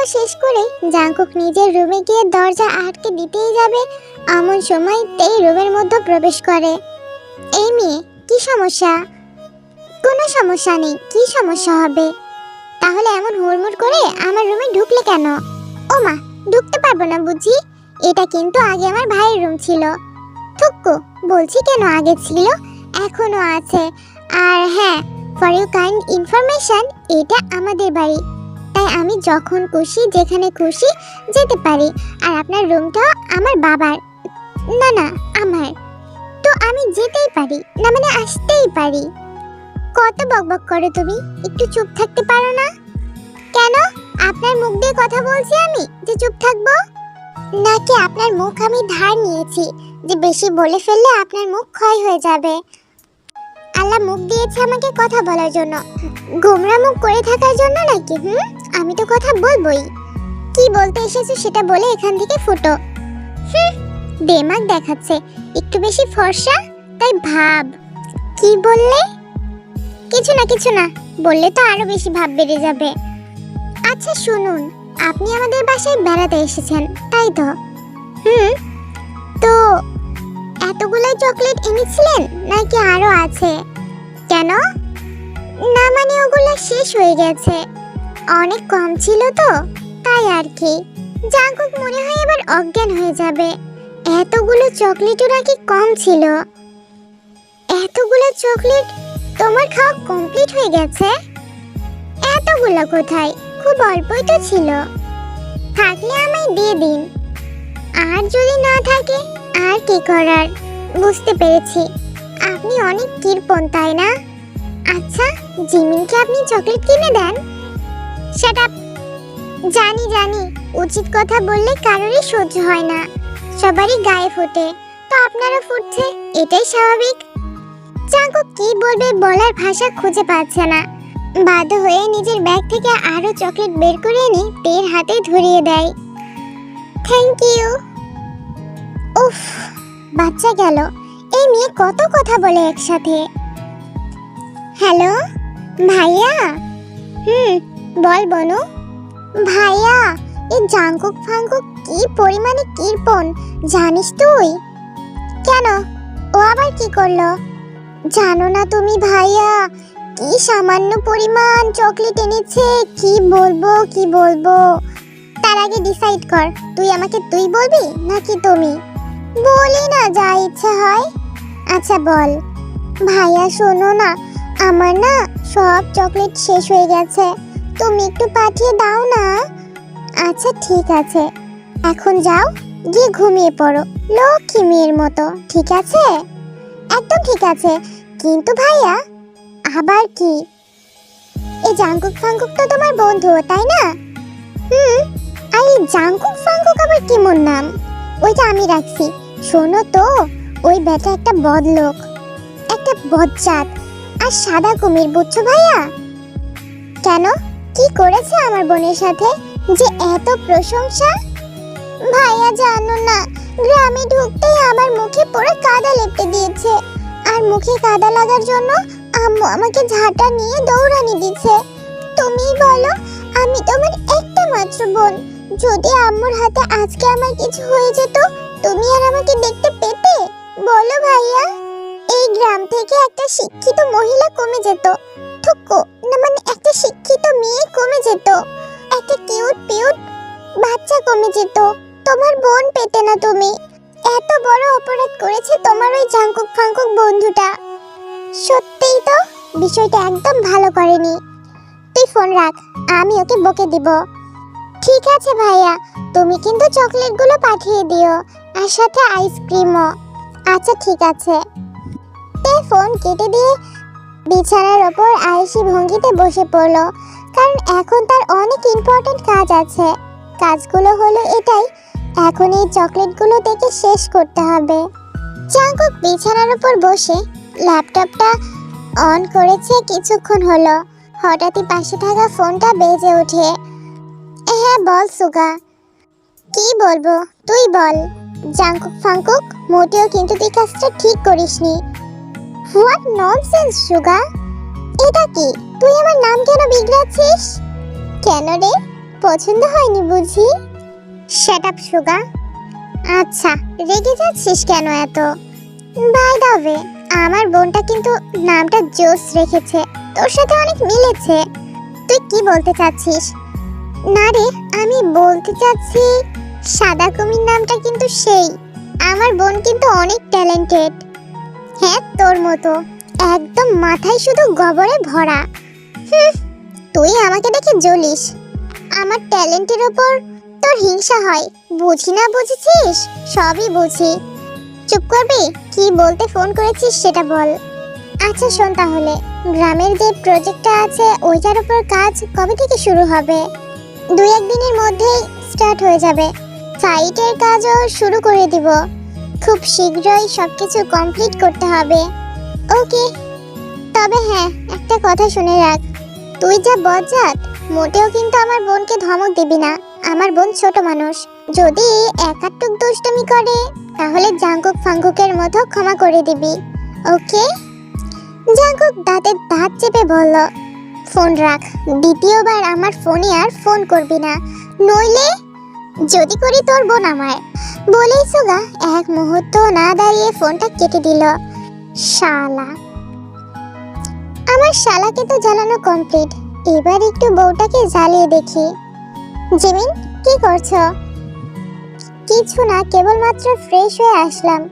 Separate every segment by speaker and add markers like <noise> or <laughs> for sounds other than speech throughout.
Speaker 1: দেওয়া শেষ করে জাঙ্কুক নিজের রুমে গিয়ে দরজা আটকে দিতেই যাবে, এমন সময় তেই রুমের মধ্যে প্রবেশ করে। এই মেয়ে, কি সমস্যা? কোনো সমস্যা নেই, কি সমস্যা হবে? তাহলে এমন হুড়মুড় করে আমার রুমে ঢুকলে কেন? ও মা, ঢুকতে পারব না বুঝি, এটা কিন্তু আগে আমার ভাইয়ের রুম ছিল। থুক্কু, বলছি কেন আগে ছিল? এখনও আছে, আর হ্যাঁ ফর ইউ কাইন্ড ইনফরমেশন এটা আমাদের বাড়ি। তাই আমি যখন খুশি, যেখানে খুশি যেতে পারি। আর আপনার রুমটা আমার বাবার। না না, আমার। তো আমি যেতেই পারি, না মানে আসতেই পারি। কত বকবক করো তুমি? একটু চুপ থাকতে পারো না? কেন? আপনার মুখ দিয়ে কথা বলছি আমি যে চুপ থাকব? নাকি আপনার মুখ আমি ধার নিয়েছি যে বেশি বলে ফেললে আপনার মুখ ক্ষয় হয়ে যাবে? আল্লাহ মুখ দিয়েছে আমাকে কথা বলার জন্য। গোমরা মুখ করে থাকার জন্য নাকি, হুম? আমি তো কথা বলবই। কি বলতে এসেছ সেটা বলে এখান থেকে ফুটো। হুম দেমাগ দেখাচ্ছে। একটু বেশি ফর্সা, তাই ভাব। কি বললে? কিছু না কিছু না, বললে তো আরও বেশি ভাব বেড়ে যাবে। আচ্ছা শুনুন, আপনি আমাদের বাসায় বেড়াতে এসেছেন, তাই তো? চকলেট এনেছিলেন? নাকি আরও আছে? কেন? না মানে ওগুলো শেষ হয়ে গেছে। অনেক কম ছিল তো, তাই আর কি। জাঙ্কুক মনে হয় এবার অজ্ঞান হয়ে যাবে। এতগুলো চকলেটও নাকি কম ছিল। এতগুলো চকলেট তোমার খাওয়া কমপ্লিট হয়ে গেছে? এতগুলো কোথায়? খুব অল্পই তো ছিল। থাকলে আমায় দিয়ে দিন। আর যদি না থাকে, আর কি করার? বুঝতে পেরেছি। আপনি অনেক কৃপণ তাই না? আচ্ছা জিমিনকে আপনি চকলেট কিনে দেন। সেটা জানি জানি, উচিত কথা বললে কারোরই সহ্য হয় না। সবারই গায়ে ফোটে, তো আপনারা ফুটছে, এটাই স্বাভাবিক। চাঙ্কু কি বলবে বলার ভাষা খুঁজে পাচ্ছে না। বাধ্য হয়ে নিজের ব্যাগ থেকে আরও চকলেট বের করে এনে তের হাতে ধরিয়ে দেয়। থ্যাংক ইউ উফ! বাচ্চা গেল। এই মেয়ে কত কথা বলে একসাথে। হ্যালো? ভাইয়া? হুম, বল বনু। ভাইয়া, এই জাঙ্কুক ফাঙ্কুক কি পরিমাণে কৃপণ জানিস তুই? কেন? ও আবার কি করল? জানো না তুমি ভাইয়া, কি সামান্য পরিমাণ চকলেট এনেছে, কি বলব কি বলব? তার আগে ডিসাইড কর, তুই আমাকে তুই বলবি নাকি তুমি? বলি না, যা ইচ্ছা হয়। আচ্ছা বল। ভাইয়া, শোনো না, আমার না সব চকলেট শেষ হয়ে গেছে। তুমি একটু পাঠিয়ে দাও না। আচ্ছা ঠিক আছে। এখন যাও, গিয়ে ঘুমিয়ে পড়ো। লক্ষ্মী মেয়ের মতো, ঠিক আছে? একদম ঠিক আছে। কিন্তু ভাইয়া, আবার কি? এই জাঙ্কুক ফাঙ্কুক তো তোমার বন্ধু, তাই না? হুম, আর এই জাঙ্কুক ফাঙ্কুক আবার কেমন নাম? ওইটা আমি রাখছি। শোনো তো, ওই বেটা একটা বদলোক, একটা বজ্জাত আর সাদা কুমির, বুঝছ ভাইয়া? কেন? কি করেছে আমার বোনের সাথে যে এত প্রশংসা? ভাইয়া জানো না, গ্রামে ঢুকতেই আমার মুখে পুরো কাদা লেপটে দিয়েছে। আর মুখে কাদা লাগার জন্য আম্মু আমাকে ঝাঁটা নিয়ে দৌড়ানি দিচ্ছে। তুমি বলো, আমি তোমার একটা মাত্র বোন। যদি আম্মুর হাতে আজকে আমার কিছু হয়ে যেত, তুমি আর আমাকে দেখতে পেতে? বলো ভাইয়া। এই গ্রাম থেকে একটা শিক্ষিত মহিলা কমে যেত। থুকো, না মানে একটা শিক্ষিত মেয়ে কমে যেত। একটা কিউট পিউট বাচ্চা কমে যেত। তোমার বোন পেতে না তুমি। এত বড় অপরাধ করেছে তোমার ওই জাঙ্কুক ফাঙ্কুক বন্ধুটা। সত্যিই তো, বিষয়টা একদম ভালো করেনি। তুই ফোন রাখ, আমি ওকে বকে দিব। ঠিক আছে ভাইয়া, তুমি কিন্তু চকলেটগুলো পাঠিয়ে দিও, আর সাথে আইসক্রিমও। আচ্ছা ঠিক আছে। তে ফোন কেটে দিয়ে বিছানার ওপর আয়েসি ভঙ্গিতে বসে পড়ল, কারণ এখন তার অনেক ইম্পর্টেন্ট কাজ আছে। কাজগুলো হলো এটাই, এখন এই চকলেটগুলো থেকে শেষ করতে হবে। চাঙ্কুক বিছানার উপর বসে ল্যাপটপটা অন করেছে কিছুক্ষণ হলো, হঠাৎই পাশে থাকা ফোনটা বেজে ওঠে। হ্যাঁ বল সুগা। কি বলব? তুই বল। জাঙ্কুক ফাঙ্কুক মোটেও কিন্তু তুই কাজটা ঠিক করিসনি। হোয়াট ননসেন্স সুগা। এটা কি? তুই আমার নাম কেন বিগড়াচ্ছিস? কেন রে? পছন্দ হয়নি বুঝি? সেট আপ সুগা। আচ্ছা রেগে যাচ্ছিস কেন এত? বাই দাবে আমার বোনটা কিন্তু নামটা জোস রেখেছে। তোর সাথে অনেক মিলেছে। তুই কি বলতে চাচ্ছিস? না রে, আমি বলতে চাচ্ছি, সাদা কুমির নামটা কিন্তু সেই। আমার বোন কিন্তু অনেক ট্যালেন্টেড হ্যাঁ তোর মতো। একদম মাথায় শুধু গোবরে ভরা। তুই আমাকে দেখে জ্বলিস। আমার ট্যালেন্টের ওপর তোর হিংসা হয়। বুঝি না বুঝেছিস? সবই বুঝি। চুপ করবি? কি বলতে ফোন করেছিস সেটা বল। আচ্ছা শোন তাহলে। গ্রামের যে প্রজেক্টটা আছে, ওইটার উপর কাজ কবে থেকে শুরু হবে? দুই একদিনের মধ্যেই স্টার্ট হয়ে যাবে। সাইটের কাজও শুরু করে দিব। খুব শীঘ্রই সব কিছু কমপ্লিট করতে হবে। ওকে তবে হ্যাঁ একটা কথা শুনে রাখ। তুই যা বজ্জাত, মোটেও কিন্তু আমার বোনকে ধমক দিবি না। আমার বোন ছোট মানুষ। যদি একাটুক দুষ্টমি করে, তাহলে জাঙ্কুক ফাঙ্কুকের মতো ক্ষমা করে দিবি। ওকে জাঙ্কুক দাঁতে দাঁত চেপে বলল ফোন রাখ। দ্বিতীয়বার আমার ফোনে আর ফোন করবি না। নইলে যদি করি তোর বোন আমায়। বলেই সুগা এক মুহূর্ত না দাঁড়িয়ে ফোনটা কেটে দিল। শালা। আমার শালাকে তো জ্বালানো কমপ্লিট এবার একটু বউটাকে জ্বালিয়ে দেখি। জিমিন, কি করছ? কিছু না, কেবলমাত্র ফ্রেশ হয়ে আসলাম।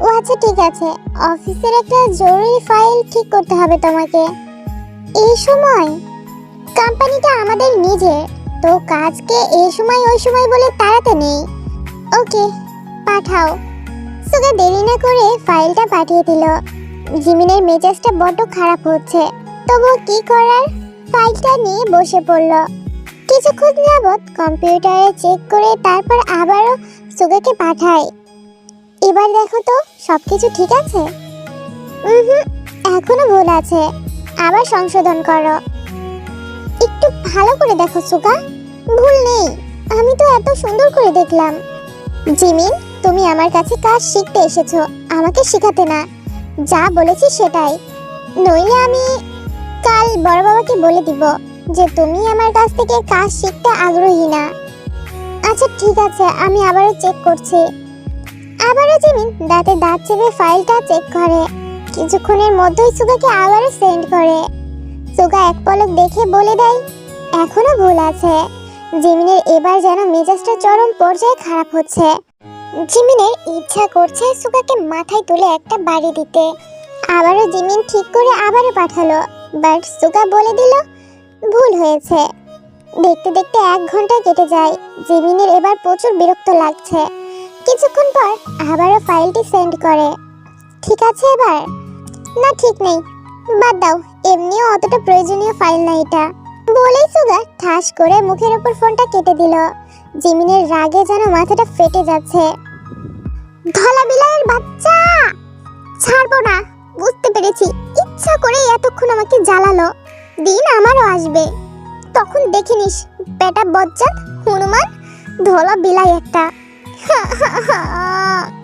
Speaker 1: ও আচ্ছা ঠিক আছে। অফিসের একটা জরুরি ফাইল ঠিক করতে হবে তোমাকে। এই সময়? কোম্পানিটা আমাদের নিজের তো কাজকে এই সময়, ওই সময় বলে তাড়াতে নেই। ওকে, পাঠাও। সুগা দেরি না করে ফাইলটা পাঠিয়ে দিল। জিমিনের মেজাজটা বড্ড খারাপ হচ্ছে। তবু কি করার? ফাইলটা নিয়ে বসে পড়ল। কিছুক্ষণ যাবৎ কম্পিউটারে চেক করে তারপর আবারও সুগাকে পাঠায়। এবার দেখো তো, সবকিছু ঠিক আছে? হুম, এখনও ভুল আছে। আবার সংশোধন করো। একটু ভালো করে দেখো সুগা ভুল নেই। আমি তো এত সুন্দর করে দেখলাম। জিমিন, তুমি আমার কাছে কাজ শিখতে এসেছ। আমাকে শেখাতে না। যা বলেছি সেটাই। নইলে আমি কাল বড় বাবাকে বলে দিব যে, তুমি আমার কাছ থেকে কাজ শিখতে আগ্রহী না। আচ্ছা ঠিক আছে, আমি আবারও চেক করছি। আবারও জিমিন দাঁতে দাঁত চেপে ফাইলটা চেক করে। কিছুক্ষণের মধ্যেই সুগাকে আবারও সেন্ড করে। সুগা এক পলক দেখে বলে দেয়, এখনও ভুল আছে। জিমিনের এবার যেন মেজাজটা চরম পর্যায়ে খারাপ হচ্ছে। জিমিনের ইচ্ছা করছে সুগাকে মাথায় তুলে একটা বাড়ি দিতে। আবারও জিমিন ঠিক করে আবারও পাঠালো, বাট সুগা বলে দিল, ভুল হয়েছে। দেখতে দেখতে এক ঘণ্টা কেটে যায়, জিমিনের এবার প্রচুর বিরক্ত লাগছে। কিছুক্ষণ পর আবারও ফাইলটি সেন্ড করে। ঠিক আছে এবার। না, ঠিক নেই। বাদ দাও, এমনিও অতটা প্রয়োজনীয় ফাইল না এটা। বলেই সুগা ঠাস করে মুখের উপর ফোনটা কেটে দিল। জিমিনের রাগে যেন মাথাটা ফেটে যাচ্ছে। ধলা বিলাইয়ের বাচ্চা! ছাড়বো না, বুঝতে পেরেছি। ইচ্ছা করে এতক্ষণ আমাকে জ্বালালো। দিন আমারও আসবে। তখন দেখে নিস, বেটা বজ্জাত, হনুমান, ধলা বিলাই একটা <laughs>